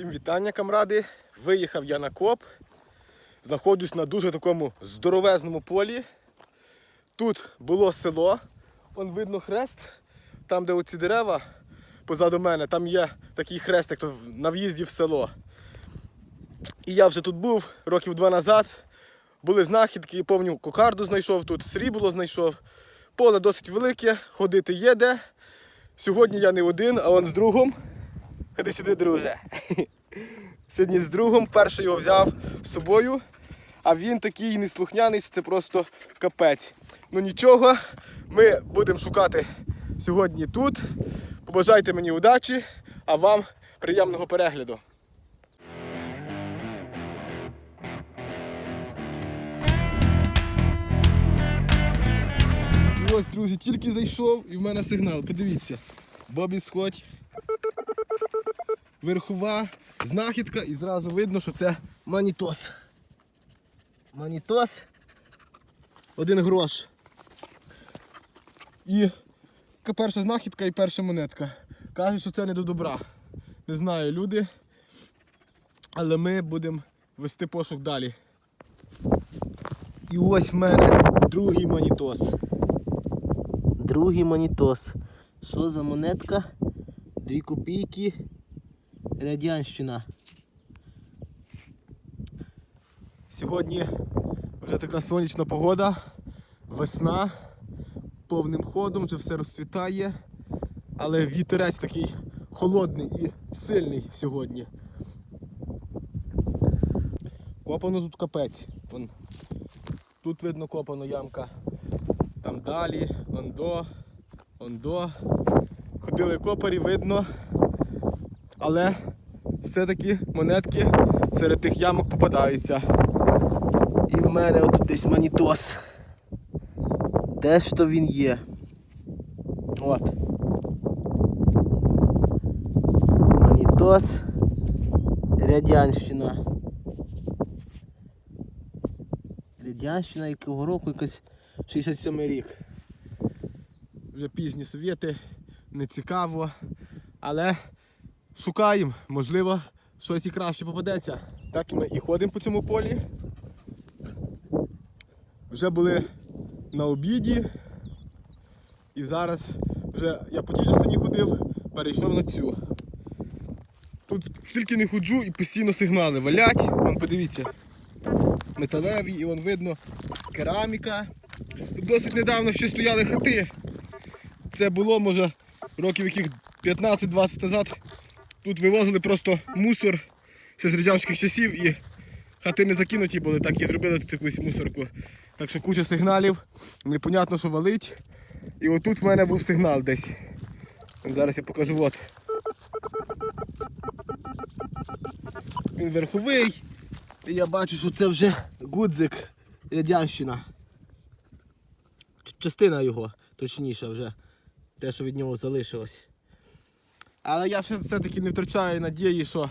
Всім вітання, камради. Виїхав я на коп. Знаходжусь на дуже такому здоровезному полі. Тут було село. Вон видно хрест. Там, де оці дерева позаду мене, там є такий хрест, як на в'їзді в село. І я вже тут був років два назад. Були знахідки, повню кокарду знайшов тут, срібло знайшов. Поле досить велике, ходити є де. Сьогодні я не один, а он з другом. Ходи сюди, друже. Сьогодні з другом перший його взяв з собою, а він такий неслухняний, це просто капець. Ну нічого, ми будемо шукати сьогодні тут. Побажайте мені удачі, а вам приємного перегляду. І ось, друзі, тільки зайшов і в мене сигнал. Подивіться. Бобі сходь. Верхова знахідка і зразу видно, що це манітос. Манітос. Один грош. І перша знахідка і перша монетка. Кажуть, що це не до добра. Не знаю, люди. Але ми будемо вести пошук далі. І ось в мене другий манітос. Другий манітос. Що за монетка? Дві копійки. Радянщина. Сьогодні вже така сонячна погода, весна, повним ходом, вже все розцвітає, але вітерець такий холодний і сильний сьогодні. Копано тут капець. Вон. Тут видно копано ямка. Там далі, он до, он до. Ходили копарі, видно. Але все-таки монетки серед тих ямок попадаються. І в мене от десь манітос. Де ж то він є? От. Манітос. Радянщина. Радянщина якого року якась 67 рік. Вже пізні совєти, не цікаво. Але шукаємо, можливо, щось і краще попадеться. Так ми і ходимо по цьому полі. Вже були на обіді. І зараз вже я по тій частині ходив, перейшов на цю. Тут тільки не ходжу і постійно сигнали валять. Вон подивіться. Металеві і вон видно кераміка. Тут досить недавно ще стояли хати. Це було, може, років яких 15-20 назад. Тут вивозили просто мусор ще з радянських часів і хати не закинуті були, так і зробили тут якусь мусорку. Так що куча сигналів, непонятно, що валить. І отут в мене був сигнал десь. Зараз я покажу от. Він верховий. І я бачу, що це вже гудзик радянщина. Частина його, точніше вже. Те, що від нього залишилось. Але я все- все-таки не втрачаю надії, що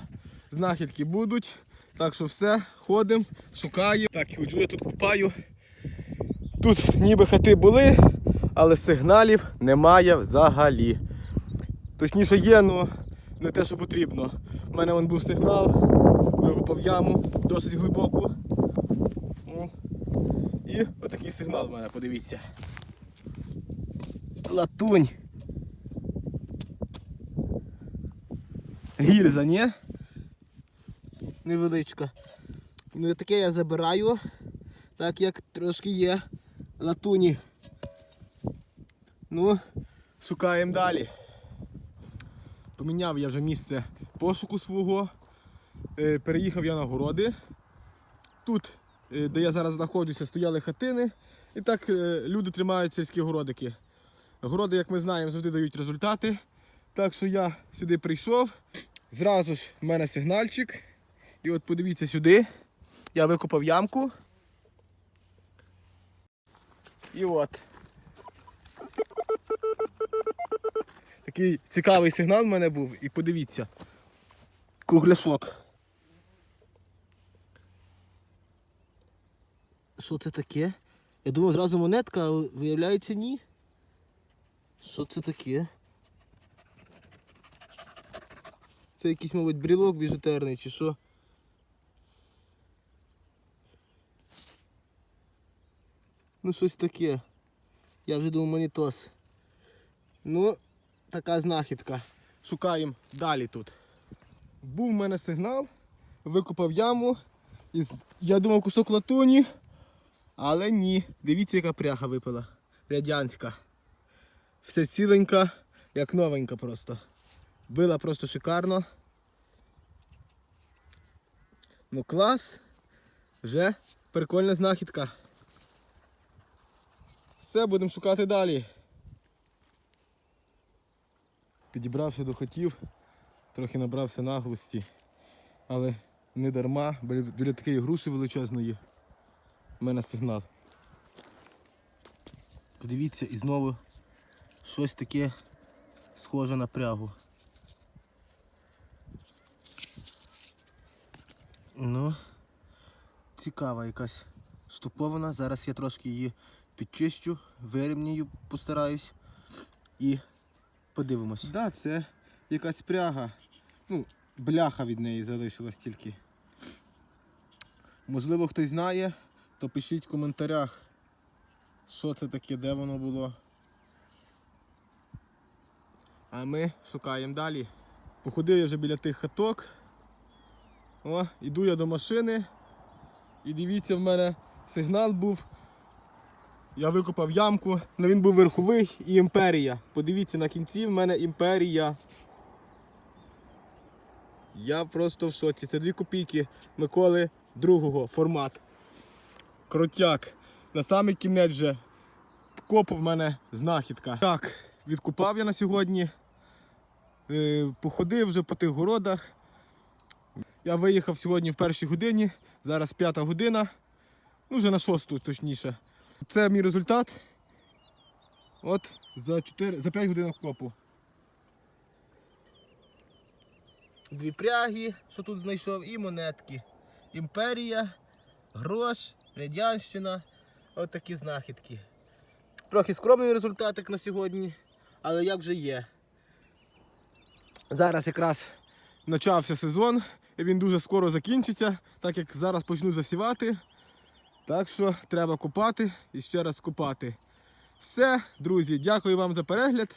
знахідки будуть. Так що все, ходимо, шукаємо. Так, ходжу я тут купаю. Тут ніби хати були, але сигналів немає взагалі. Точніше є, але не те, що потрібно. У мене вон був сигнал, викопав яму досить глибоку. І отакий сигнал в мене, подивіться. Латунь. Гільза, ні? Невеличка. Ну і таке я забираю, так як трошки є латуні. Ну, шукаємо далі. Поміняв я вже місце пошуку свого. Е, Переїхав я на городи. Тут, е, де я зараз знаходжуся, стояли хатини. І так е, люди тримають сільські городики. Городи, як ми знаємо, завжди дають результати. Так що я сюди прийшов. Зразу ж в мене сигнальчик. І от подивіться сюди. Я викопав ямку. І от. Такий цікавий сигнал в мене був. І подивіться. Кругляшок. Що це таке? Я думав зразу монетка, а виявляється ні. Що це таке? Це якийсь, мабуть, брілок біжутерний чи що. Ну, щось таке. Я вже думав монітос. Ну, така знахідка. Шукаємо далі тут. Був в мене сигнал, викопав яму. Із, я думав кусок латуні, але ні. Дивіться, яка пряга випала. Радянська. Все ціленька, як новенька просто. Била просто шикарно. Ну клас. Вже прикольна знахідка. Все, будемо шукати далі. Підібрався до хотів, трохи набрався наглості, але не дарма, біля, біля такої груші величезної в мене сигнал. Подивіться і знову щось таке схоже на прягу. Ну, цікава якась штукована. Зараз я трошки її підчищу, вирівнюю, постараюсь і подивимось. Так, да, це якась пряга. Ну, бляха від неї залишилась тільки. Можливо, хтось знає, то пишіть в коментарях, що це таке, де воно було. А ми шукаємо далі. Походив я вже біля тих хаток. О, іду я до машини. І дивіться, в мене сигнал був. Я викопав ямку, але він був верховий і імперія. Подивіться, на кінці в мене імперія. Я просто в шоці. Це дві копійки Миколи другого формат. Крутяк. На самий кінець вже коп в мене знахідка. Так, відкупав я на сьогодні. Е, Походив вже по тих городах. Я виїхав сьогодні в першій годині, зараз п'ята година, ну вже на шосту точніше. Це мій результат. От за 4, за 5 годин копу. Дві пряги, що тут знайшов, і монетки. Імперія, грош, радянщина. От такі знахідки. Трохи скромний результатик на сьогодні, але як вже є. Зараз якраз почався сезон, він дуже скоро закінчиться, так як зараз почну засівати. Так що треба купати і ще раз купати. Все, друзі, дякую вам за перегляд.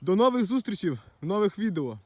До нових зустрічей в нових відео.